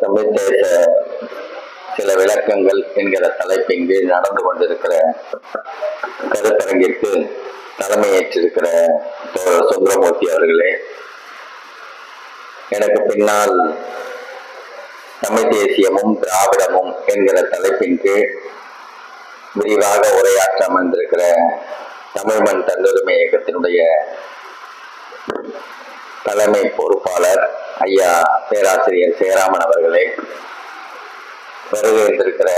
தமிழ் சில விளக்கங்கள் என்கிற தலைப்பின் கீழ் நடந்து கொண்டிருக்கிற கருத்தரங்கிற்கு தலைமையேற்றிருக்கிற சுந்தரமூர்த்தி அவர்களே எனக்கு பின்னால் தமிழ் தேசியமும் திராவிடமும் என்கிற தலைப்பின் கீழ் விரிவாக உரையாற்ற அமர்ந்திருக்கிற தமிழ்மண் தன்னுரிமை இயக்கத்தினுடைய தலைமை பொறுப்பாளர் ஐயா பேராசிரியர் சேராமன் அவர்களே வருகின்றிருக்கிற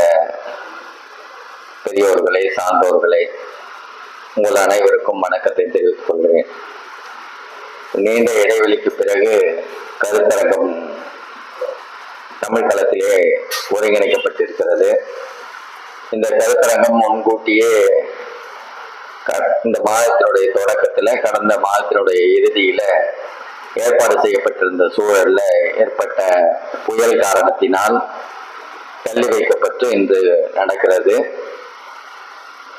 பெரியோர்களே சான்றோர்களே உங்கள் அனைவருக்கும் வணக்கத்தை தெரிவித்துக் கொள்கிறேன். நீண்ட இடைவெளிக்கு பிறகு கருத்தரங்கம் தமிழ் களத்திலே ஒருங்கிணைக்கப்பட்டிருக்கிறது. இந்த கருத்தரங்கம் முன்கூட்டியே க- இந்த மாதத்தினுடைய தொடக்கத்துல கடந்த மாதத்தினுடைய இறுதியில ஏற்பாடு செய்யப்பட்டிருந்த சூழல்ல ஏற்பட்ட புயல் காரணத்தினால் தள்ளி வைக்கப்பட்டு இன்று நடக்கிறது.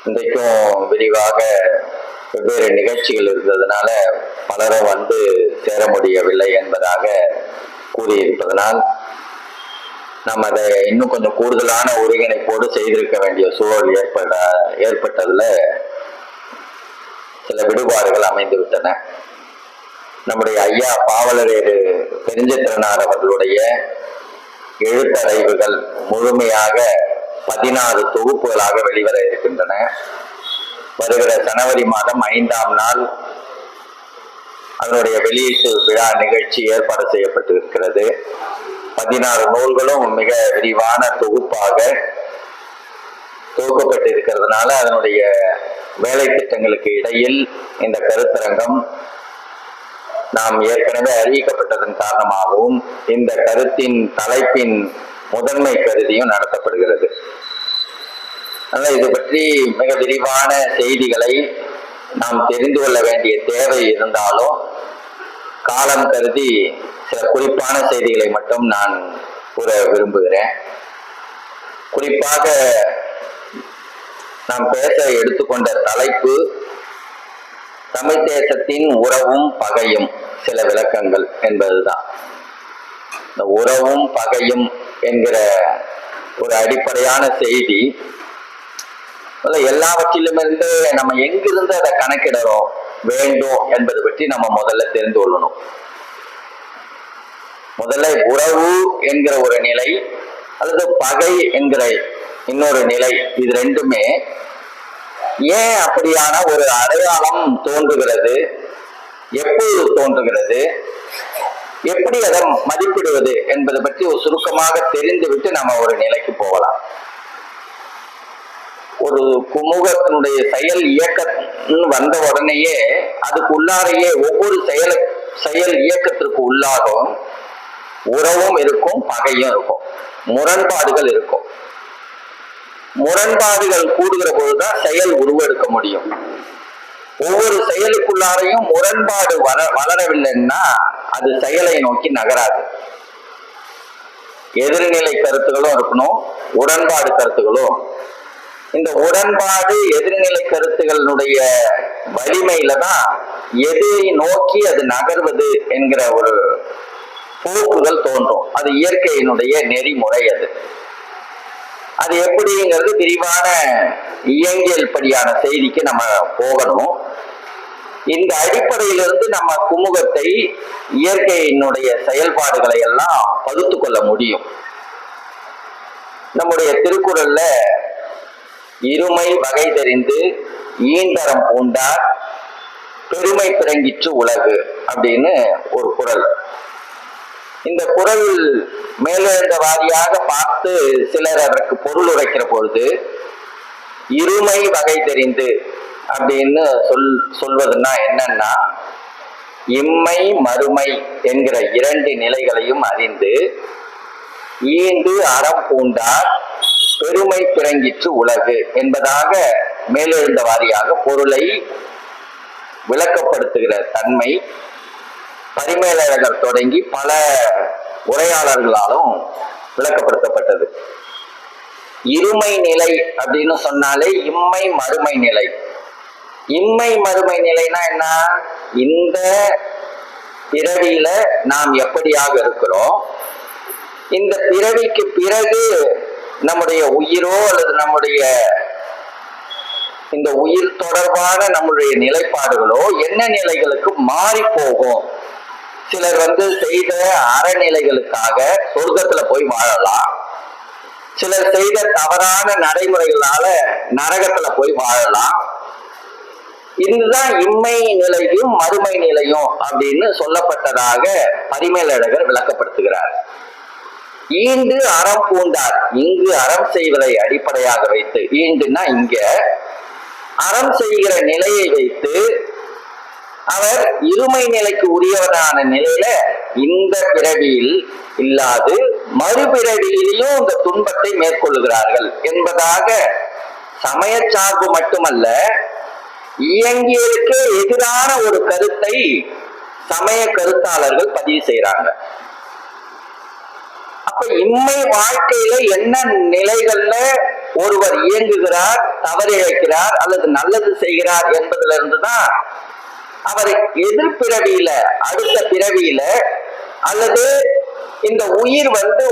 இன்றைக்கும் விரிவாக வெவ்வேறு நிகழ்ச்சிகள் இருந்ததுனால பலரும் வந்து சேர முடியவில்லை என்பதாக கூறியிருப்பதனால் நம்ம அதை இன்னும் கொஞ்சம் கூடுதலான ஒருங்கிணைப்போடு செய்திருக்க வேண்டிய சூழல் ஏற்பட ஏற்பட்டதுல சில விடுபாடுகள் அமைந்துவிட்டன. நம்முடைய ஐயா பாவலரேறு பெருஞ்சத்திரனார் அவர்களுடைய எழுத்தறைவுகள் முழுமையாக பதினாறு தொகுப்புகளாக வெளிவர இருக்கின்றன. வருகிற ஜனவரி மாதம் ஐந்தாம் நாள் அதனுடைய வெளியீட்டு விழா நிகழ்ச்சி ஏற்பாடு செய்யப்பட்டிருக்கிறது. பதினாறு நூல்களும் மிக விரிவான தொகுப்பாக தொகுக்கப்பட்டிருக்கிறதுனால அதனுடைய வேலை திட்டங்களுக்கு இடையில் இந்த கருத்தரங்கம் நாம் ஏற்கனவே அறிவிக்கப்பட்டதன் காரணமாகவும் இந்த கருத்தின் தலைப்பின் முதன்மை கருதியும் நடத்தப்படுகிறது. அதனால் இது பற்றி மிக விரிவான செய்திகளை நாம் தெரிந்து கொள்ள வேண்டிய தேவை இருந்தாலும் காலம் கருதி சில குறிப்பான செய்திகளை மட்டும் நான் கூற விரும்புகிறேன். குறிப்பாக நாம் பேச எடுத்துக்கொண்ட தலைப்பு தமிழ் தேசத்தின் உறவும் பகையும் சில விளக்கங்கள் என்பதுதான். இந்த உறவும் பகையும் என்கிற ஒரு அடிப்படையான செய்தி எல்லாவற்றிலுமிருந்து நம்ம எங்கிருந்து அதை கணக்கிடறோம் வேண்டும் என்பது பற்றி நம்ம முதல்ல தெரிந்து கொள்ளணும். முதல்ல உறவு என்கிற ஒரு நிலை அல்லது பகை என்கிற இன்னொரு நிலை இது ரெண்டுமே ஏன் அப்படியான ஒரு அடையாளம் தோன்றுகிறது? எப்போது தோன்றுகிறது? எப்படி அதை மதிப்பிடுவது என்பதை பற்றி ஒரு சுருக்கமாக தெரிந்துவிட்டு நம்ம ஒரு நிலைக்கு போகலாம். ஒரு குமுகத்தினுடைய செயல் இயக்கம்னு வந்த உடனேயே அதுக்கு உள்ளாரையே ஒவ்வொரு செயல் செயல் இயக்கத்திற்கு உள்ளாகவும் உறவும் இருக்கும் பகையும் இருக்கும் முரண்பாடுகள் இருக்கும். முரண்பாடுகள் கூடுகிற பொழுதுதான் செயல் உருவெடுக்க முடியும். ஒவ்வொரு செயலுக்குள்ளாரையும் முரண்பாடு வர வளரவில்லைன்னா அது செயலை நோக்கி நகராது. எதிர்நிலை கருத்துகளும் இருக்கணும் உடன்பாடு கருத்துகளும் இந்த உடன்பாடு எதிர்நிலை கருத்துகளுடைய வலிமையில தான் எதை நோக்கி அது நகர்வது என்கிற ஒரு போக்குகள் தோன்றும். அது இயற்கையினுடைய நெறிமுறை அது. அது எப்படிங்கிறது விரிவான இயங்கியல் படியான செய்திக்கு நம்ம போகணும். இந்த அடிப்படையிலிருந்து நம்ம குமுகத்தை இயற்கையினுடைய செயல்பாடுகளை எல்லாம் பகுத்து கொள்ள முடியும். நம்முடைய திருக்குறள்ல இருமை வகை தெரிந்து ஈந்தரம் பூண்டார் பெருமை பிறங்கிற்று உலகு அப்படின்னு ஒரு குரல் இந்த குரல் மேலெழுந்த வாரியாக பார்த்து சிலர் அதற்கு பொருள் உரைக்கிற பொழுது இருமை வகை தெரிந்து அப்படின்னு சொல் சொல்வதுன்னா என்னன்னா இம்மை மறுமை என்கிற இரண்டு நிலைகளையும் அறிந்து ஈண்டு அறம் பூண்டார் பெருமை பிறங்கிற்று உலகு என்பதாக மேலெழுந்த வாரியாக பொருளை விளக்கப்படுத்துகிற தன்மை பரிமேலழகர் தொடங்கி பல உரையாளர்களாலும் விளக்கப்படுத்தப்பட்டது. இருமை நிலை அப்படின்னு சொன்னாலே இம்மை மறுமை நிலை. இம்மை மறுமை நிலைனா என்ன? இந்த பிறவியில நாம் எப்படியாக இருக்கிறோம்? இந்த பிறவிக்கு பிறகு நம்முடைய உயிரோ அல்லது நம்முடைய இந்த உயிர் தொடர்பான நம்முடைய நிலைப்பாடுகளோ என்ன நிலைகளுக்கு மாறி போகும் சிலர் வந்து செய்த அறநிலைகளுக்காக சொர்க்கத்துல போய் வாழலாம். சிலர் செய்த தவறான நடைமுறைகளால நரகத்துல போய் வாழலாம். இதுதான் இம்மை நிலையும் மறுமை நிலையும் அப்படின்னு சொல்லப்பட்டதாக பரிமேலழகர் விளக்கப்படுத்துகிறார். ஈண்டு அறம் பூண்டார். இங்கு அறம் செய்வதை அடிப்படையாக வைத்து ஈண்டுன்னா இங்க அறம் செய்கிற நிலையை வைத்து அவர் இருமை நிலைக்கு உரியவரான நிலையில இந்த பிறவியில் இல்லாது மறுபிறவியிலையும் இந்த துன்பத்தை மேற்கொள்ளுகிறார்கள். என்பதாக சமய சார்பு மட்டுமல்ல இயங்கியலுக்கு எதிரான ஒரு கருத்தை சமய கருத்தாளர்கள் பதிவு செய்யறாங்க அப்ப இம்மை வாழ்க்கையில என்ன நிலைகள்ல ஒருவர் இயங்குகிறார் தவறிழைக்கிறார் அல்லது நல்லது செய்கிறார் என்பதுல இருந்துதான் அவர் எதிர்பிறவியில அடுத்த பிறவியில அல்லது இந்த உயிர் வந்து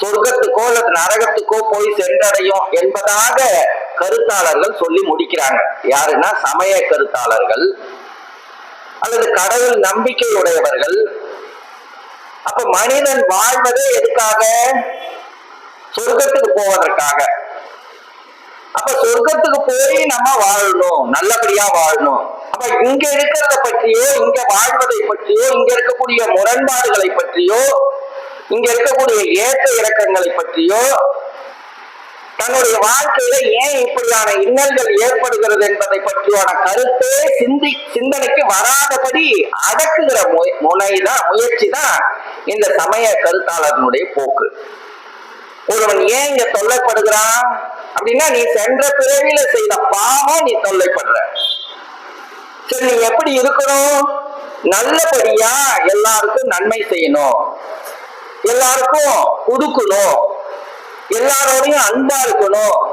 சொர்க்கத்துக்கோ அல்லது நரகத்துக்கோ போய் சென்றடையும் என்பதாக கருத்தாளர்கள் சொல்லி முடிக்கிறாங்க. யாருன்னா சமய கருத்தாளர்கள் அல்லது கடவுள் நம்பிக்கை உடையவர்கள் அப்ப மனிதன் வாழ்வதே எதுக்காக? சொர்க்கத்துக்கு போவதற்காக. அப்ப சொர்க்கத்துக்கு போய் நம்ம வாழணும் நல்லபடியா வாழணும். அப்ப இங்க இருக்கிறத பற்றியோ இங்க வாழ்வதை பற்றியோ இங்க இருக்கக்கூடிய முரண்பாடுகளை பற்றியோ இங்க இருக்கக்கூடிய ஏற்ற இறக்கங்களை பற்றியோ தன்னுடைய வாழ்க்கையில ஏன் இப்படியான இன்னல்கள் ஏற்படுகிறது என்பதை பற்றியான கருத்தே சிந்தி சிந்தனைக்கு வராதபடி அடக்குகிற மு- முனைதான் முயற்சி தான் இந்த சமய கருத்தாளர்களுடைய போக்கு. ஒருவன் ஏன் இங்க தொல்லைப்படுகிறான்? அப்படின்னா நீ சென்ற பிறவியில செய்த பாவம் நீ தொல்லைப்படுற. சரி நீ எப்படி இருக்கணும்? நல்லபடியா எல்லாருக்கும் நன்மை செய்யணும். எல்லாருக்கும் கொடுக்கணும் எல்லாரோடையும் அன்பா இருக்கணும்.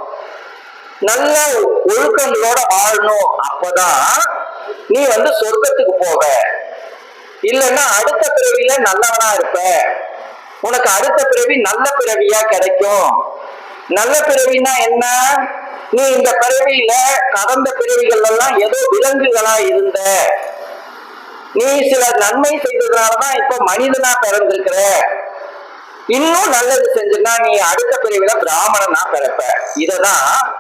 நல்ல ஒழுக்கங்களோட வாழணும். அப்பதான் நீ வந்து சொர்க்கத்துக்கு போவ. இல்லைன்னா அடுத்த பிறவியில நல்லவனா இருப்ப. உனக்கு அடுத்த பிறவி நல்ல பிறவியா கிடைக்கும். நல்ல பிறவின்னா என்ன? நீ இந்த பிறவியில கடந்த பிறவிகள் எல்லாம் ஏதோ விலங்குகளா இருந்த. நீ சில நன்மை செய்ததுனாலதான் இப்ப மனிதனா பிறந்திருக்கிற. இன்னும் நல்லது செஞ்சுன்னா நீ அடுத்த பிறவில பிராமணனா பிறப்ப. இததான்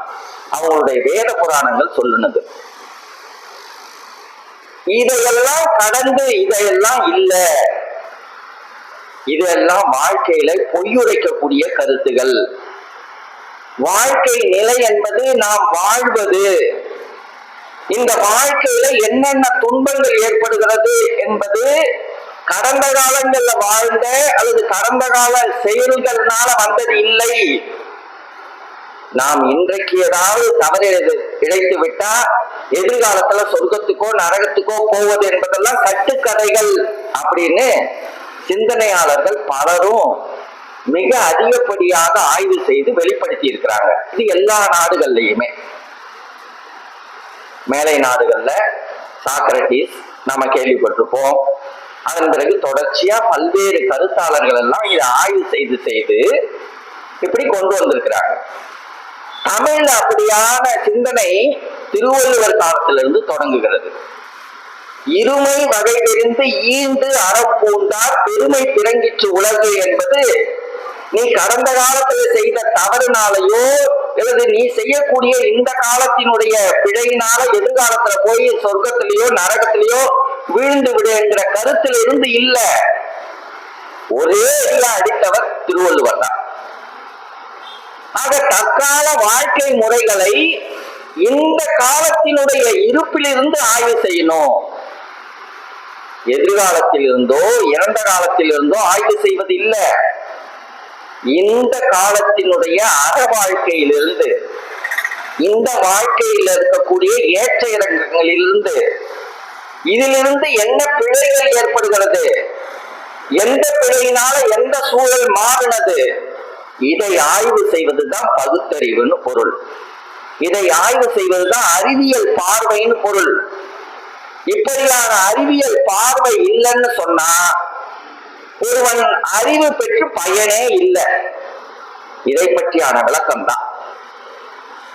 அவங்களுடைய வேத புராணங்கள் சொல்லுனது. இதையெல்லாம் கடந்து இதையெல்லாம் இல்ல. இதெல்லாம் வாழ்க்கையில பொய்யுரைக்கக்கூடிய கருத்துகள். வாழ்க்கை நிலை என்பது நாம் வாழ்வது. இந்த வாழ்க்கையில என்னென்ன துன்பங்கள் ஏற்படுகிறது என்பது கடந்த காலங்கள்ல வாழ்ந்த அல்லது கடந்த கால செயல்கள்னால வந்தது இல்லை. நாம் இன்றைக்கு ஏதாவது தவறு இழைத்து விட்டா எதிர்காலத்துல சொர்க்கத்துக்கோ நரகத்துக்கோ போவது என்பதெல்லாம் கட்டுக்கதைகள் அப்படின்னு சிந்தனையாளர்கள் பலரும் மிக அதிகப்படியாக ஆய்வு செய்து வெளிப்படுத்தி இருக்கிறாங்க இது எல்லா நாடுகள்லையுமே. மேலை நாடுகள்ல சாக்ரட்டிஸ் நம்ம கேள்விப்பட்டிருப்போம். அதன் பிறகு தொடர்ச்சியா பல்வேறு கருத்தாளர்கள் எல்லாம் இதை ஆய்வு செய்து செய்து இப்படி கொண்டு வந்திருக்கிறாங்க. தமிழ் அப்படியான சிந்தனை திருவள்ளுவர் காலத்திலிருந்து தொடங்குகிறது. இருமை வகை தெரிந்து ஈண்டு அறப்பூண்டார் பெருமை பிறங்கிற்று உலகு என்பது நீ கடந்த காலத்துல செய்த தவறுனாலையோ அல்லது நீ செய்யக்கூடிய இந்த காலத்தினுடைய பிழையினால எதிர்காலத்துல போய் சொர்க்கத்திலேயோ நரகத்திலேயோ வீழ்ந்து விடு என்கிற கருத்திலிருந்து இல்ல. ஒரே அடித்தவர் திருவள்ளுவர் தான். ஆக தற்கால வாழ்க்கை முறைகளை இந்த காலத்தினுடைய இருப்பிலிருந்து ஆய்வு செய்யணும். எதிர்காலத்தில் இருந்தோ இறந்த காலத்தில் இருந்தோ ஆய்வு செய்வது இல்ல இந்த காலத்தினுடைய அற வாழ்க்கையிலிருந்து இந்த வாழ்க்கையில் இருக்கக்கூடிய ஏற்ற இறக்கங்களிலிருந்து இதிலிருந்து என்ன பிழைகள் ஏற்படுகிறது? எந்த பிழையினால எந்த சூழல் மாறினது? இதை ஆய்வு செய்வதுதான் பகுத்தறிவுன்னு பொருள். இதை ஆய்வு செய்வதுதான் அறிவியல் பார்வைன்னு பொருள். இப்படியான அறிவியல் பார்வை இல்லைன்னு சொன்னா ஒருவன் அறிவு பெற்று பயனே இல்லை. இதை பற்றியான விளக்கம் தான்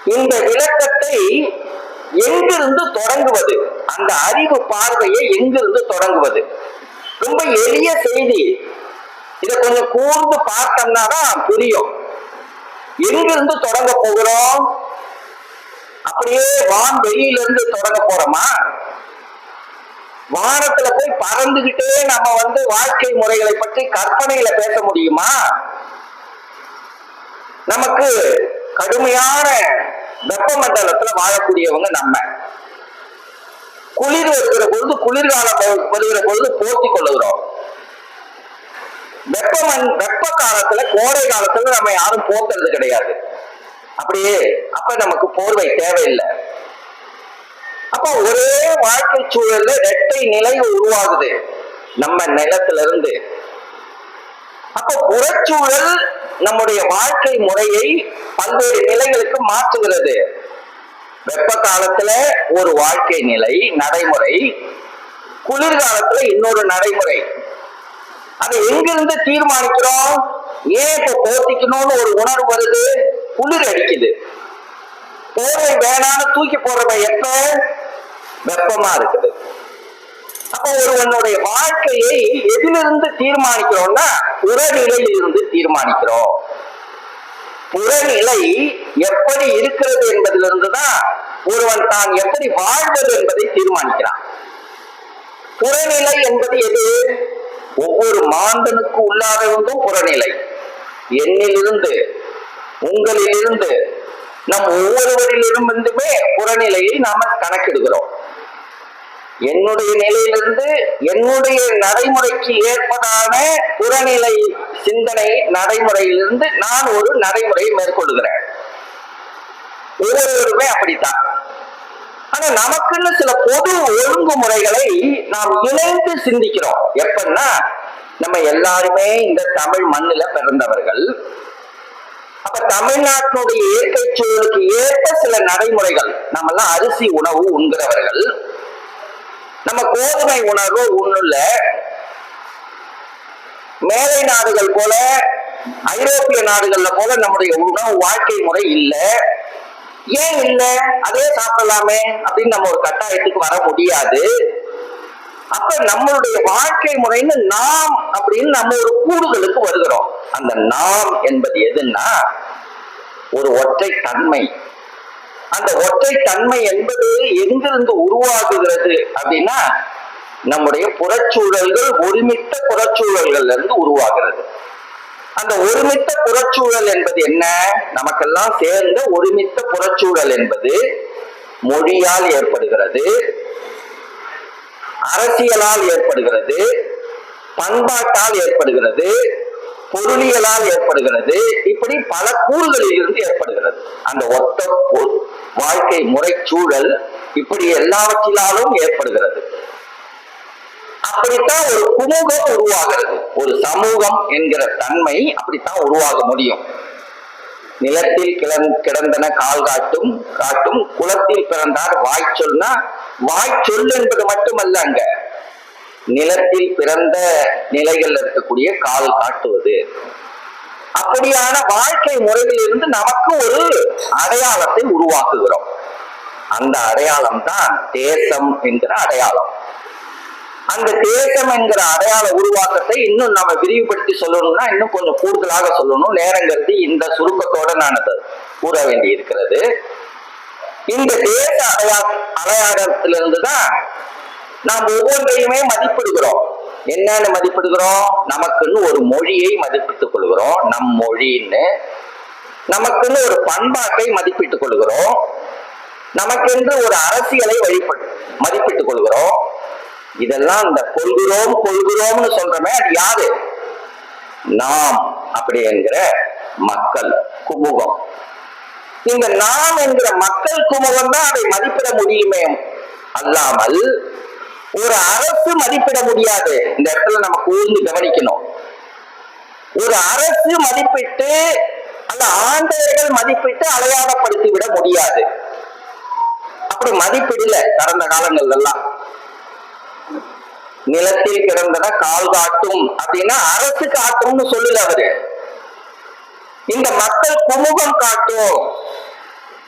இந்த விளக்கத்தை எங்கிருந்து தொடங்குவது? அந்த அறிவு பார்வையை எங்கிருந்து தொடங்குவது? ரொம்ப எளிய செய்தி. இதை கொஞ்சம் கூர்ந்து பார்த்தோம்னா தான் புரியும். எங்கிருந்து தொடங்க போகிறோம்? அப்படியே வான் வெளியில இருந்து தொடங்க போறோமா? வானத்துல போய் பறந்துகிட்டே நம்ம வந்து வாழ்க்கை முறைகளை பற்றி கற்பனையில பேச முடியுமா? நமக்கு கடுமையான வெப்பமண்டலத்துல வாழக்கூடியவங்க நம்ம. குளிர் வருகிற பொழுது குளிர்காலம் வருகிற பொழுது போர்த்தி கொள்ளுகிறோம். வெப்பமன் வெப்ப காலத்துல கோடை காலத்துல நம்ம யாரும் போத்துறது கிடையாது. அப்படியே அப்ப நமக்கு போர்வை தேவையில்லை. அப்ப ஒரே வாழ்க்கை சூழல்ல இரட்டை நிலை உருவாகுது. நம்ம நிலத்துல இருந்து அப்ப புறச்சூழல் நம்முடைய வாழ்க்கை முறையை பல்வேறு நிலைகளுக்கு மாற்றுகிறது. வெப்ப காலத்துல ஒரு வாழ்க்கை நிலை நடைமுறை. குளிர்காலத்துல இன்னொரு நடைமுறை. அதை எங்கிருந்து தீர்மானிக்கிறோம்? ஏன் இப்ப போத்திக்கணும்னு ஒரு உணர்வு வருது? குளிர் அடிக்குது. போர்வை வேணான்னு தூக்கி போடுறத எப்ப? வெப்பமா இருக்குது. அப்ப ஒருவனுடைய வாழ்க்கையை எதிலிருந்து தீர்மானிக்கிறோம்னா புறநிலையில் இருந்து தீர்மானிக்கிறோம். புறநிலை எப்படி இருக்கிறது என்பதிலிருந்து தான் ஒருவன் தான் எப்படி வாழ்வது என்பதை தீர்மானிக்கிறான். புறநிலை என்பது எது? ஒவ்வொரு மாந்தனுக்கு உள்ளாதவங்கும் புறநிலை. என்னிலிருந்து உங்களிலிருந்து நம் ஒவ்வொருவரிலிருந்துமே புறநிலையை நாம கணக்கிடுகிறோம். என்னுடைய நிலையிலிருந்து என்னுடைய நடைமுறைக்கு ஏற்பதான புறநிலை சிந்தனை நடைமுறையிலிருந்து நான் ஒரு நடைமுறையை மேற்கொள்கிறேன் ஒவ்வொருவருமே அப்படித்தான். ஆனா நமக்குன்னு சில பொது ஒழுங்குமுறைகளை நாம் இணைந்து சிந்திக்கிறோம். எப்பன்னா நம்ம எல்லாருமே இந்த தமிழ் மண்ணில பிறந்தவர்கள். அப்ப தமிழ்நாட்டினுடைய இயற்கை சூழலுக்கு ஏற்ப சில நடைமுறைகள் நம்ம எல்லாம் அரிசி உணவு உண்கிறவர்கள். நம்ம கோதுமை உணர்வு ஒண்ணுல மேலை நாடுகள் போல ஐரோப்பிய நாடுகள்ல போல நம்முடைய உணவு வாழ்க்கை முறை இல்லை. ஏன் இல்லை? அதே சாப்பிடலாமே அப்படின்னு நம்ம ஒரு கட்டாயத்துக்கு வர முடியாது. அப்ப நம்மளுடைய வாழ்க்கை முறைன்னு நாம் அப்படின்னு நம்ம ஒரு கூடுதலுக்கு வருகிறோம். அந்த நாம் என்பது எதுன்னா ஒரு ஒற்றை தன்மை. அந்த ஒற்றை தன்மை என்பது எங்கிருந்து உருவாகுகிறது அப்படின்னா நம்முடைய புறச்சூழல்கள் ஒருமித்த புறச்சூழல்கள்ல இருந்து உருவாகிறது. அந்த ஒருமித்த புறச்சூழல் என்பது என்ன? நமக்கெல்லாம் சேர்ந்த ஒருமித்த புறச்சூழல் என்பது மொழியால் ஏற்படுகிறது அரசியலால் ஏற்படுகிறது பண்பாட்டால் ஏற்படுகிறது பொருளியலால் ஏற்படுகிறது இப்படி பல கூறுகளில் இருந்து ஏற்படுகிறது. அந்த ஒத்த வாழ்க்கை முறை சூழல் இப்படி எல்லாவற்றினாலும் ஏற்படுகிறது. அப்படித்தான் ஒரு குமுகம் உருவாகிறது. ஒரு சமூகம் என்கிற தன்மை அப்படித்தான் உருவாக முடியும். நிலத்தில் கிளந் கிடந்தன கால் காட்டும் காட்டும் குளத்தில் பிறந்தார் வாய்ச்சொல்னா வாய்ச்சொல் என்பது மட்டுமல்ல அங்க. நிலத்தில் பிறந்த நிலைகள் இருக்கக்கூடிய கால் காட்டுவது. அப்படியான வாழ்க்கை முறையில் இருந்து நமக்கு ஒரு அடையாளத்தை உருவாக்குகிறோம். அந்த அடையாளம் தான் தேசம் என்கிற அடையாளம். அந்த தேசம் என்கிற அடையாள உருவாக்கத்தை இன்னும் நம்ம விரிவுபடுத்தி சொல்லணும்னா இன்னும் கொஞ்சம் கூடுதலாக சொல்லணும். நேரங்கிறது இந்த சுருக்கத்தோட நான் அதை கூற வேண்டி இருக்கிறது இந்த தேச அடையா அடையாளத்திலிருந்து தான் நாம் ஒவ்வொன்றையுமே மதிப்பிடுகிறோம். என்னன்னு மதிப்பிடுகிறோம்? நமக்குன்னு ஒரு மொழியை மதிப்பிட்டுக் கொள்கிறோம். நம் மொழின்னு நமக்குன்னு ஒரு பண்பாட்டை மதிப்பிட்டுக் கொள்கிறோம். நமக்கென்று ஒரு அரசியலை வழிபட்டு மதிப்பிட்டுக் கொள்கிறோம். இதெல்லாம் இந்த கொள்கிறோம் கொள்கிறோம்னு சொல்றமே அது யாரு? நாம் அப்படி என்கிற மக்கள் குமுகம். இந்த நாம் என்கிற மக்கள் குமுகம் தான் அதை மதிப்பிட முடியுமே. அல்லாமல் ஒரு அரசு மதிப்பிட முடியாது. இந்த இடத்துல நம்ம கூர்ந்து கவனிக்கணும். ஒரு அரசு மதிப்பிட்டு அந்த ஆண்டவர்கள் மதிப்பிட்டு அடையாளப்படுத்தி விட முடியாது. அப்படி மதிப்பிடல கடந்த காலங்கள்ல எல்லாம் நிலத்தில் கிடந்தன கால் காட்டும் அப்படின்னா அரசு காட்டும்னு சொல்லல அவரு. இந்த மக்கள் குமுகம் காட்டும்.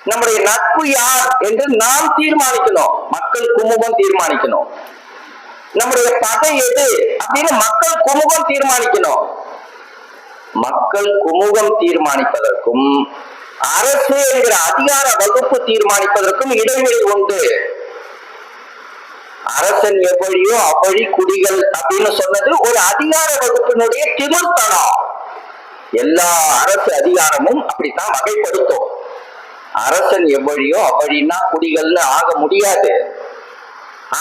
நம்முடைய நட்பு யார் என்று நாம் தீர்மானிக்கணும். மக்கள் குமுகம் தீர்மானிக்கணும். நம்முடைய பகை எது அப்படின்னு மக்கள் குமுகம் தீர்மானிக்கணும். மக்கள் குமுகம் தீர்மானிப்பதற்கும் அரசு என்கிற அதிகார வகுப்பு தீர்மானிப்பதற்கும் இடைவெளி உண்டு. அரசன் எவ்வழியோ அவ்வழி குடிகள் அப்படின்னு சொன்னது ஒரு அதிகார வகுப்பினுடைய திமிர்த்தனம். எல்லா அரசு அதிகாரமும் அப்படித்தான் வகைப்படுத்தும். அரசன் எவ்வழியோ அவ்வழின்னா குடிகள்னு ஆக முடியாது.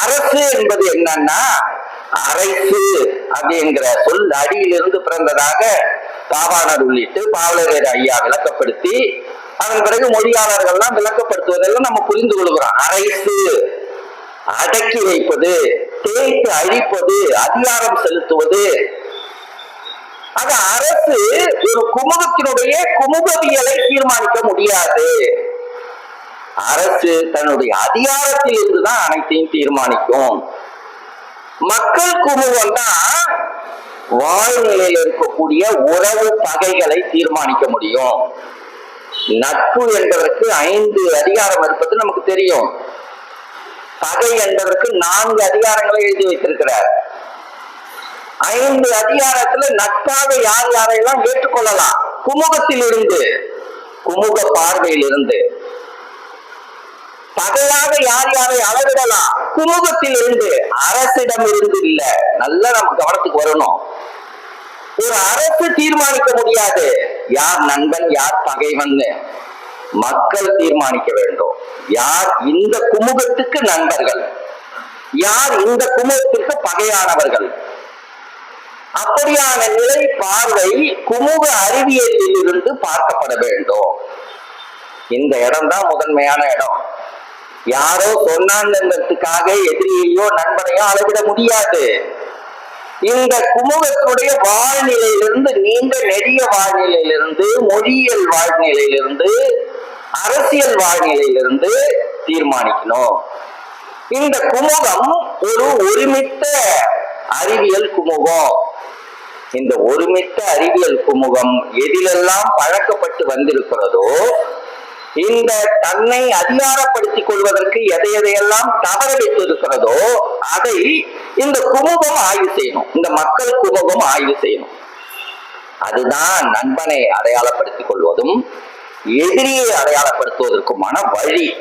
அரசு என்பது என்னன்னா அரசு அப்படிங்கிற சொல் அடியிலிருந்து பிறந்ததாக பாவாணர் உள்ளிட்டு பாவலரேர் ஐயா விளக்கப்படுத்தி அதன் பிறகு மொழியாளர்கள்லாம் விளக்கப்படுத்துவதெல்லாம் நம்ம புரிந்து கொள்கிறோம். அரைசு அடக்கி வைப்பது தேய்த்து அழிப்பது அதிகாரம் செலுத்துவது ஆக அரசு ஒரு குமுகத்தினுடைய குமுகவியலை தீர்மானிக்க முடியாது. அரசு தன்னுடைய அதிகாரத்தில் இருந்துதான் அனைத்தையும் தீர்மானிக்கும். மக்கள் குமுகம் தான் வாழ்நிலையில் இருக்கக்கூடிய உறவு பகைகளை தீர்மானிக்க முடியும். நட்பு என்பதற்கு ஐந்து அதிகாரம் இருப்பது நமக்கு தெரியும். பகை என்பதற்கு நான்கு அதிகாரங்களை எழுதி வைத்திருக்கிறார். ஐந்து அதிகாரத்துல நட்பாக யார் யாரையெல்லாம் ஏற்றுக்கொள்ளலாம்? குமுகத்தில் இருந்து குமுக பார்வையில் இருந்து பகையாக யார் யாரை அளவிடலாம்? குமுகத்தில் இருந்து அரசிடம் இருந்து இல்ல. நல்லா நம்ம கவனத்துக்கு வரணும். ஒரு அரசு தீர்மானிக்க முடியாது. யார் நண்பன் யார் பகைவன்னு மக்கள் தீர்மானிக்க வேண்டும். யார் இந்த குமுகத்துக்கு நண்பர்கள்? யார் இந்த குமுகத்திற்கு பகையானவர்கள்? அப்படியான நிலை பார்வை குமுக அறிவியலில் இருந்து பார்க்கப்பட வேண்டும். இந்த இடம் தான் முதன்மையான இடம். யாரோ சொன்னாங்கிறதுக்காக எதிரியையோ நண்பனையோ அளவிட முடியாது. இந்த குமுகத்தினுடைய வாழ்நிலையிலிருந்து நீண்ட நெடிய வாழ்நிலையிலிருந்து மொழியியல் வாழ்நிலையிலிருந்து அரசியல் வாழ்நிலையிலிருந்து தீர்மானிக்கணும். இந்த குமுகம் ஒரு ஒருமித்த அறிவியல் குமுகம். இந்த ஒருமித்த அறிவியல் குமுகம் எதிலெல்லாம் பழக்கப்பட்டு வந்திருக்கிறதோ இந்த தன்னை அதிகாரப்படுத்திக் கொள்வதற்கு எதை எதையெல்லாம் தவற வைத்திருக்கிறதோ அதை இந்த குமுகம் ஆய்வு செய்யணும். இந்த மக்கள் குமுகம் ஆய்வு செய்யணும். அதுதான் நண்பனை அடையாளப்படுத்திக் கொள்வதும் எதிரியை அடையாளப்படுத்துவதற்குமான வழி.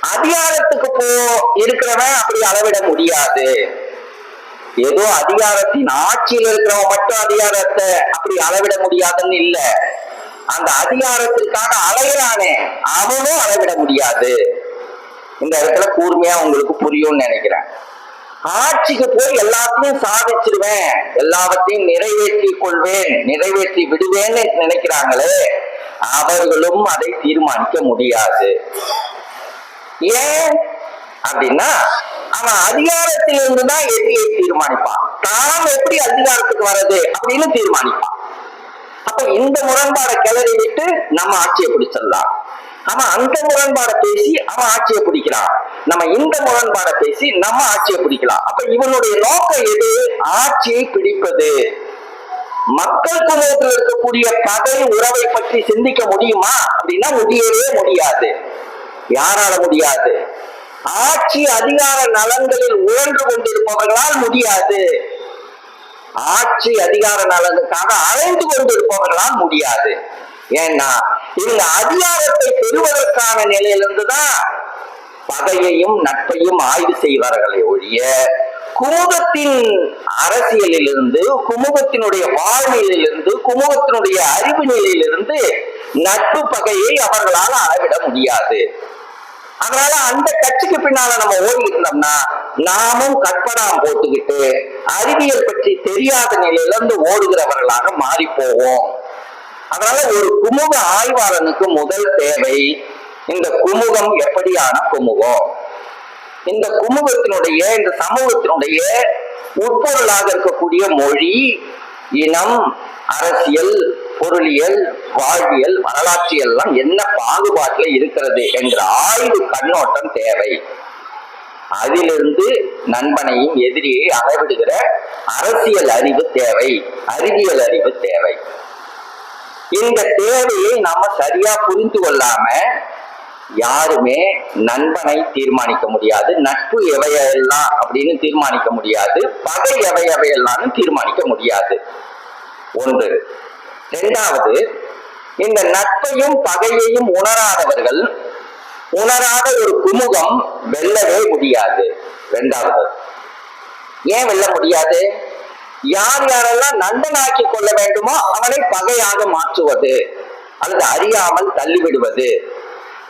அதிகாரத்துக்கு போ இருக்கிறவன் அப்படி அளவிட முடியாது. ஏதோ அதிகாரத்தின் ஆட்சியில் இருக்கிறவங்க மட்டும் அதிகாரத்தை அப்படி அளவிட முடியாதுன்னு இல்ல. அந்த அதிகாரத்திற்காக அலைகிறானே அவனும் அளவிட முடியாது. இந்த இடத்துல கூர்மையா உங்களுக்கு புரியும்னு நினைக்கிறேன். ஆட்சிக்கு போய் எல்லாத்தையும் சாதிச்சிருவேன். எல்லாவற்றையும் நிறைவேற்றி கொள்வேன். நிறைவேற்றி விடுவேன்னு நினைக்கிறாங்களே. அவர்களும் அதை தீர்மானிக்க முடியாது. ஏன்? அப்படின்னா அவன் அதிகாரத்தில் இருந்துதான் எதிரியை தீர்மானிப்பான். தான் எப்படி அதிகாரத்துக்கு வர்றது அப்படின்னு தீர்மானிப்பான். அப்ப இந்த முரண்பாடை கிளறி விட்டு நம்ம ஆட்சியை பிடிச்சிடலாம். அவன் அந்த முரண்பாடை பேசி அவன் ஆட்சியை பிடிக்கிறான். நம்ம இந்த முரண்பாடை பேசி நம்ம ஆட்சியை பிடிக்கலாம். அப்ப இவனுடைய நோக்கம் எது? ஆட்சியை பிடிப்பது. மக்கள் குழுவத்தில் இருக்கக்கூடிய பகை உறவை பற்றி சிந்திக்க முடியுமா? அப்படின்னா முடியவே முடியாது. யாரால முடியாது? ஆட்சி அதிகார நலன்களில் உழன்று கொண்டிருப்பவர்களால் முடியாது. ஆட்சி அதிகார நலனுக்காக அலைந்து கொண்டிருப்பவர்களால் முடியாது. ஏன்னா இந்த அதிகாரத்தை பெறுவதற்கான நிலையிலிருந்துதான் பகையையும் நட்பையும் ஆய்வு செய்வார்களே ஒழிய குமுகத்தின் அரசியலிலிருந்து குமுகத்தினுடைய வாழ்நிலையிலிருந்து குமுகத்தினுடைய அறிவு நிலையிலிருந்து நட்பு பகையை அவர்களால் அளவிட முடியாது. அதனால அந்த கட்சிக்கு பின்னால நம்ம ஓடி இருந்தோம்னா நாமும் கற்படாம் போட்டுக்கிட்டு அறிவியல் பற்றி தெரியாத நிலையிலிருந்து ஓடுகிறவர்களாக மாறி போவோம். அதனால ஒரு குமுக ஆய்வாளனுக்கு முதல் தேவை இந்த குமுகம் எப்படியான குமுகம்? இந்த குமுகத்தினுடைய இந்த சமூகத்தினுடைய உட்பொருளாக இருக்கக்கூடிய மொழி இனம் அரசியல் பொருளியல் வாழ்வியல் வரலாற்று எல்லாம் என்ன பாகுபாட்டில் இருக்கிறது என்ற ஆய்வு கண்ணோட்டம் தேவை. அதிலிருந்து நண்பனையும் எதிரியை அளவிடுகிற அரசியல் அறிவு தேவை. அறிவியல் அறிவு தேவை. இந்த தேவையை நாம சரியா புரிந்து கொள்ளாம யாருமே நண்பனை தீர்மானிக்க முடியாது நட்பு எவையெல்லாம் அப்படின்னு தீர்மானிக்க முடியாது பகை எவை எவையெல்லாம் தீர்மானிக்க முடியாது. ஒன்று இரண்டாவது இந்த நட்பையும் பகையையும் உணராதவர்கள் உணராத ஒரு குமுகம் வெல்லவே முடியாது. இரண்டாவது ஏன் வெல்ல முடியாது? யார் யாரெல்லாம் நண்பனாக்கி கொள்ள வேண்டுமோ அவனை பகையாக மாற்றுவது அல்லது அறியாமல் தள்ளிவிடுவது.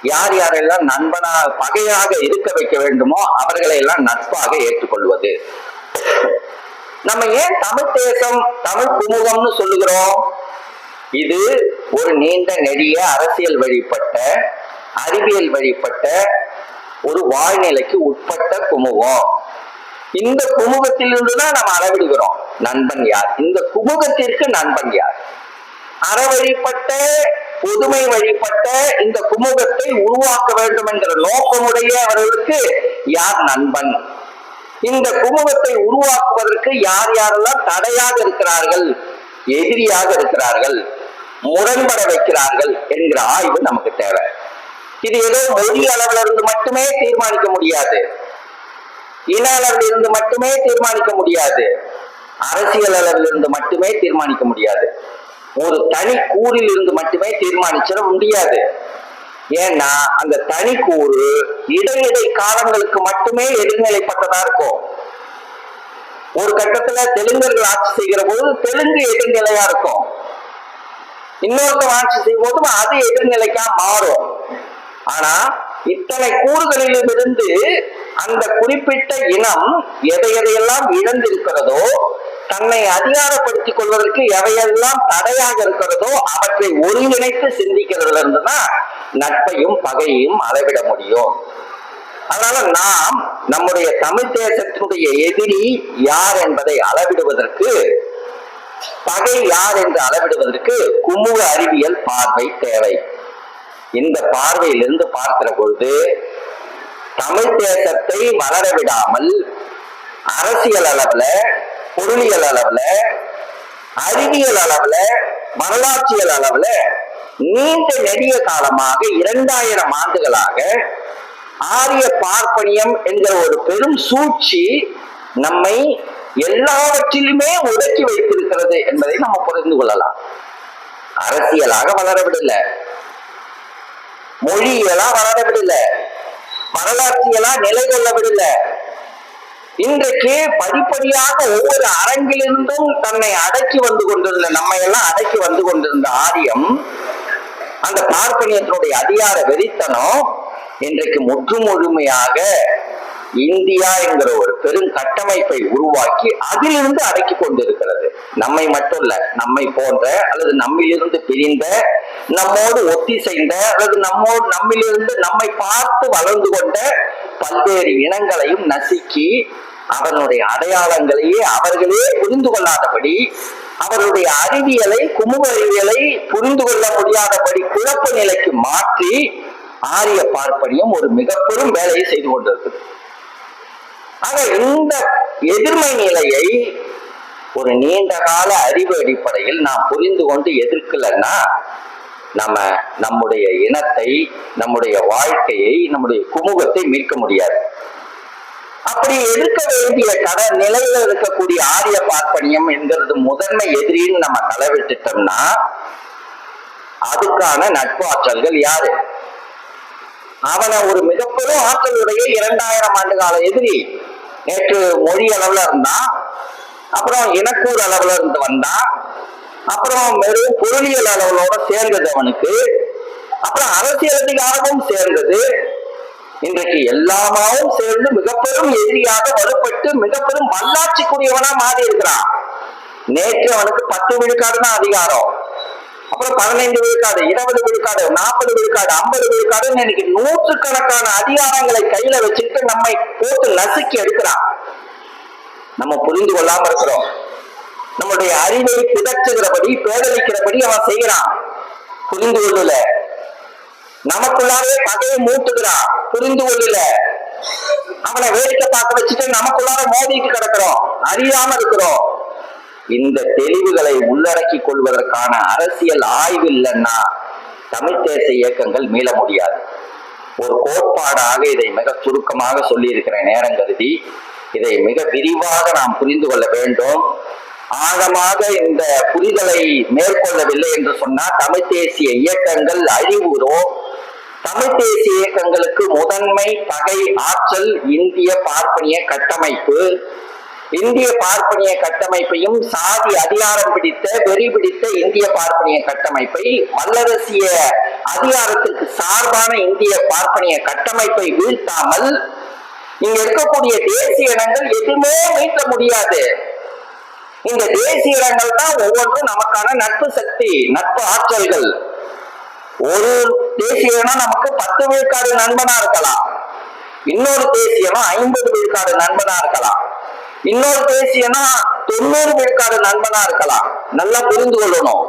யார் யாரெல்லாம் நண்பனா பகையாக இருக்க வைக்க வேண்டுமோ அவர்களை எல்லாம் நட்பாக ஏற்றுக்கொள்வது. நம்ம ஏன் தமிழ் தேசம் தமிழ் குமுகம்னு சொல்லுகிறோம்? இது ஒரு நீண்ட நெடிய அரசியல் வழிபட்ட அறிவியல் வழிபட்ட ஒரு வாழ்நிலைக்கு உட்பட்ட குமுகம். இந்த குமுகத்திலிருந்து தான் நம்ம அளவிடுகிறோம். நண்பன் யார்? இந்த குமுகத்திற்கு நண்பன் யார்? அறவழிப்பட்ட புதுமை வழிபட்ட இந்த குமுகத்தை உருவாக்க வேண்டும் என்கிற நோக்கமுடையவர்களுக்கு யார் நண்பன்? இந்த குமுகத்தை உருவாக்குவதற்கு யார் யாரெல்லாம் தடையாக இருக்கிறார்கள் எதிரியாக இருக்கிறார்கள்? முரண்பட வைக்கிறார்கள் என்கிற ஆய்வு நமக்கு தேவை. இது ஏதோ மொழி அளவுல இருந்து மட்டுமே தீர்மானிக்க முடியாது. இன அளவில் இருந்து மட்டுமே தீர்மானிக்க முடியாது. அரசியல் அளவில் இருந்து மட்டுமே தீர்மானிக்க முடியாது. ஒரு தனி கூறில் இருந்து மட்டுமே தீர்மானிச்சிட முடியாது. ஏன்னா அந்த தனி கூறு இடையிடை காலங்களுக்கு மட்டுமே எதிர்நிலைப்பட்டதா இருக்கும். ஒரு கட்டத்துல தெலுங்கர்கள் ஆட்சி செய்கிற போது தெலுங்கு எதிர்நிலையா இருக்கும். இன்னொருத்தர் ஆட்சி செய்யும் போது அது எதிர்நிலைக்கா மாறும். ஆனா இத்தனை கூறுகளிலிருந்து இருந்து அந்த குறிப்பிட்ட இனம் எதை எதையெல்லாம் இழந்திருக்கிறதோ தன்னை அதிகாரப்படுத்திக் கொள்வதற்கு எவையெல்லாம் தடையாக இருக்கிறதோ அவற்றை ஒருங்கிணைத்து சிந்திக்கிறதுல இருந்துதான் நட்பையும் பகையையும் அளவிட முடியும். அதனால நாம் நம்முடைய தமிழ் தேசத்தினுடைய எதிரி யார் என்பதை அளவிடுவதற்கு பகை யார் என்று அளவிடுவதற்கு குமுக அறிவியல் பார்வை தேவை. இந்த பார்வையிலிருந்து பார்க்கிற பொழுது தமிழ் தேசத்தை வளர விடாமல் அரசியல் அளவுல பொருளியல் அளவுல அறிவியல் அளவுல வரலாற்றியல் அளவுல நீண்ட நெடிய காலமாக இரண்டாயிரம் ஆண்டுகளாக ஆரிய பார்ப்பனியம் என்கிற ஒரு பெரும் சூழ்ச்சி நம்மை எல்லாவற்றிலுமே உடக்கி வைத்திருக்கிறது என்பதை நாம் புரிந்து கொள்ளலாம். அரசியலாக வளரவிடல மொழியலா வளரவிடல வரலாற்றியலா நிலை கொள்ளவிடல இன்றைக்கு படிப்படியாக ஒவ்வொரு அரங்கிலிருந்தும் தன்னை அடக்கி வந்து கொண்டிருந்த நம்மை எல்லாம் அடக்கி வந்து கொண்டிருந்த ஆரியம் அந்த பார்ப்பனியத்தினுடைய அதிகார வெறித்தனம் இன்றைக்கு முற்று முழுமையாக இந்தியா என்கிற ஒரு பெரும் கட்டமைப்பை உருவாக்கி அதிலிருந்து அடக்கி கொண்டிருக்கிறது. நம்மை மட்டும் இல்ல நம்மை போன்ற அல்லது நம்மிலிருந்து பிரிந்த நம்மோடு ஒத்திசைந்த அல்லது நம்மோடு நம்மிலிருந்து நம்மை பார்த்து வளர்ந்து கொண்ட பல்வேறு இனங்களையும் நசுக்கி அவனுடைய அடையாளங்களையே அவர்களே புரிந்து கொள்ளாதபடி அவருடைய அறிவியலை குமுக அறிவியலை புரிந்து கொள்ள முடியாதபடி குழப்ப நிலைக்கு மாற்றி ஆரிய பார்ப்பனியம் ஒரு மிக பெரும் வேலையை செய்து கொண்டிருக்கிறது. ஆக இந்த எதிர்மை நிலையை ஒரு நீண்ட கால அறிவு அடிப்படையில் நாம் புரிந்து கொண்டு எதிர்க்கலன்னா நம்ம நம்முடைய இனத்தை நம்முடைய வாழ்க்கையை நம்முடைய குமுகத்தை மீட்க முடியாது. அப்படி எதிர்க்க வேண்டிய கட நிலையில இருக்கக்கூடிய ஆரிய பார்ப்பனியம் என்கிறது முதன்மை எதிரின்னு நம்ம தலைவிட்டுட்டோம்னா அதுக்கான நட்பு ஆற்றல்கள் யாரு? அவனை ஒரு மிகப்பெரும் ஆற்றலுடைய இரண்டாயிரம் ஆண்டு கால எதிரி. நேற்று மொழி அளவுல இருந்தான் அப்புறம் இனக்கூறு அளவுல இருந்து வந்தான் அப்புறம் வெறும் பொருளியல் அளவுகளோட சேர்ந்தது அவனுக்கு அப்புறம் அரசியல் அதிகாரமும் சேர்ந்தது. இன்றைக்கு எல்லாமாவும் சேர்ந்து மிகப்பெரும் எதிரியாக வலுப்பட்டு மிகப்பெரும் வல்லாட்சிக்குரியவனா மாறி இருக்கிறான் நேற்று அவனுக்கு பத்து விழுக்காடு தான் அதிகாரம். அப்புறம் பதினைந்து விழுக்காடு இருபது விழுக்காடு நாற்பது விழுக்காடு ஐம்பது விழுக்காடு இன்னைக்கு நூற்றுக்கணக்கான அதிகாரங்களை கையில வச்சுக்கிட்டு நம்மை போட்டு நசுக்கி எடுக்கிறான். நம்ம புரிந்து கொள்ளாம இருக்கிறோம். நம்முடைய அறிவை புதற்றுகிறபடி பேதளிக்கிறபடி அவன் செய்கிறான். புரிந்து கொள்ளல. நமக்குள்ளாவே பகையை மூட்டுகிறான். புரிந்து கொள்ளல. அவனை வேடிக்கை பார்க்க வச்சுட்டு நமக்குள்ளார மோதிட்டு கிடக்கிறோம். அறியாம இருக்கிறோம். இந்த தெளிவுகளை உள்ளடக்கி கொள்வதற்கான அரசியல் ஆய்வு இல்லைன்னா தமிழ் தேச இயக்கங்கள் மீள முடியாது. ஒரு கோட்பாடாக இதை மிக சுருக்கமாக சொல்லியிருக்கிறேன் நேரம் கருதி. இதை மிக விரிவாக நாம் புரிந்து கொள்ள வேண்டும். ஆழமாக இந்த புரிதலை மேற்கொள்ளவில்லை என்று சொன்னால் தமிழ் தேசிய இயக்கங்கள் அழிவுறோம் தமிழ் தேசிய இயக்கங்களுக்கு முதன்மை பகை ஆற்றல் இந்திய பார்ப்பனிய கட்டமைப்பு. இந்திய பார்ப்பனிய கட்டமைப்பையும் சாதி அதிகாரம் பிடித்த வெறி பிடித்த இந்திய பார்ப்பனிய கட்டமைப்பை வல்லரசிய அதிகாரத்திற்கு சார்பான இந்திய பார்ப்பனிய கட்டமைப்பை வீழ்த்தாமல் இங்க இருக்கக்கூடிய தேசிய இனங்கள் எதுவுமே மீட்ட முடியாது. இந்த தேசிய இனங்கள் தான் ஒவ்வொன்றும் நமக்கான நட்பு சக்தி நட்பு ஆற்றல்கள். ஒரு தேசிய இனம் நமக்கு பத்து விழுக்காடு நண்பனா இருக்கலாம். இன்னொரு தேசியம் ஐம்பது விழுக்காடு நண்பனா இருக்கலாம். இன்னொரு பேசியனா தொண்ணூறு விழுக்காடு நண்பனா இருக்கலாம். நல்லா புரிந்து கொள்ளணும்.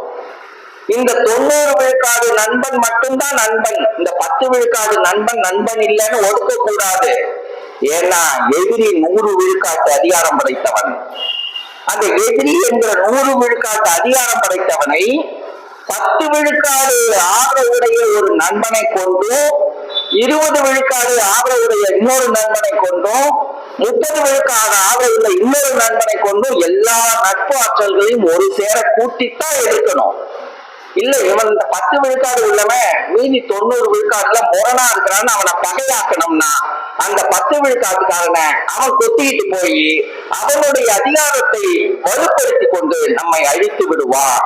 இந்த தொண்ணூறு விழுக்காடு நண்பன் மட்டும்தான் நண்பன். இந்த பத்து விழுக்காடு நண்பன் நண்பன் இல்லைன்னு ஒடுக்க கூடாது ஏன்னா எதிரி நூறு விழுக்காட்டு அதிகாரம் படைத்தவன். அந்த எதிரி என்கிற நூறு விழுக்காட்டு அதிகாரம் படைத்தவனை பத்து விழுக்காடு ஆதரவுடைய ஒரு நண்பனை கொண்டு இருபது விழுக்காடு ஆதரவுடைய இன்னொரு நண்பனை கொண்டும் முப்பது விழுக்காடு ஆதரவுள்ள இன்னொரு நண்பனை கொண்டும் எல்லா நட்பு ஆற்றல்களையும் ஒரு சேர கூட்டித்தான் எடுக்கணும். இல்ல இவன் இந்த பத்து விழுக்காடு உள்ளவன் மீதி தொண்ணூறு விழுக்காடுல முரணா இருக்கிறான்னு அவனை பகையாக்கணும்னா அந்த பத்து விழுக்காட்டுக்காரனை அவன் கொத்திக்கிட்டு போய் அவனுடைய அதிகாரத்தை வலுப்படுத்தி கொண்டு நம்மை அழித்து விடுவான்.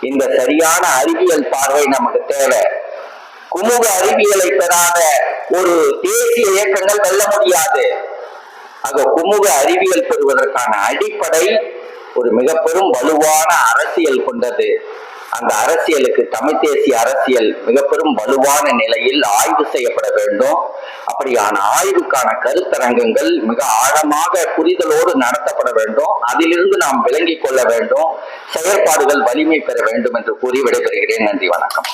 இந்த சரியான அறிவியல் பார்வை நமக்கு தேவை. குமுக அறிவியலை பெறாத ஒரு தேசிய இயக்கங்கள் வெல்ல முடியாது. ஆக குமுக அறிவியல் பெறுவதற்கான அடிப்படை ஒரு மிக பெரும் வலுவான அரசியல் கொண்டது. அந்த அரசியலுக்கு தமிழ் தேசிய அரசியல் மிக பெரும் வலுவான நிலையில் ஆய்வு செய்யப்பட வேண்டும். அப்படியான ஆய்வுக்கான கருத்தரங்கங்கள் மிக ஆழமாக புரிதலோடு நடத்தப்பட வேண்டும். அதிலிருந்து நாம் விளங்கிக் கொள்ள வேண்டும். செயற்பாடுகள் வலிமை பெற வேண்டும் என்று கூறி விடைபெறுகிறேன். நன்றி வணக்கம்.